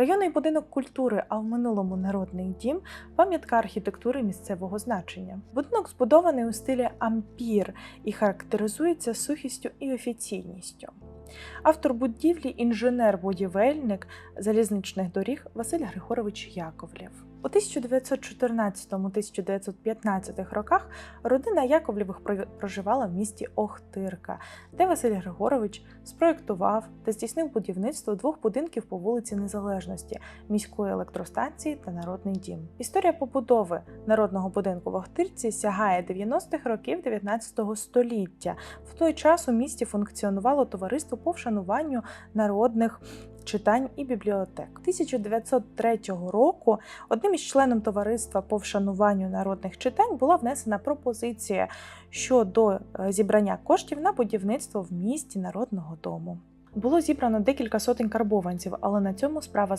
Районний будинок культури, а в минулому народний дім пам'ятка архітектури місцевого значення. Будинок збудований у стилі ампір і характеризується сухістю і офіційністю. Автор будівлі інженер-будівельник залізничних доріг Василь Григорович Яковлєв. У 1914-1915 роках родина Яковлєвих про- проживала в місті Охтирка, де Василь Григорович спроєктував та здійснив будівництво двох будинків по вулиці Незалежності, міської електростанції та Народний дім. Історія побудови народного будинку в Охтирці сягає 90-х років 19 століття. В той час у місті функціонувало товариство по вшануванню народних читань і бібліотек. 1903 року одним із членом товариства по вшануванню народних читань була внесена пропозиція щодо е, зібрання коштів на будівництво в місті народного дому. Було зібрано декілька сотень карбованців, але на цьому справа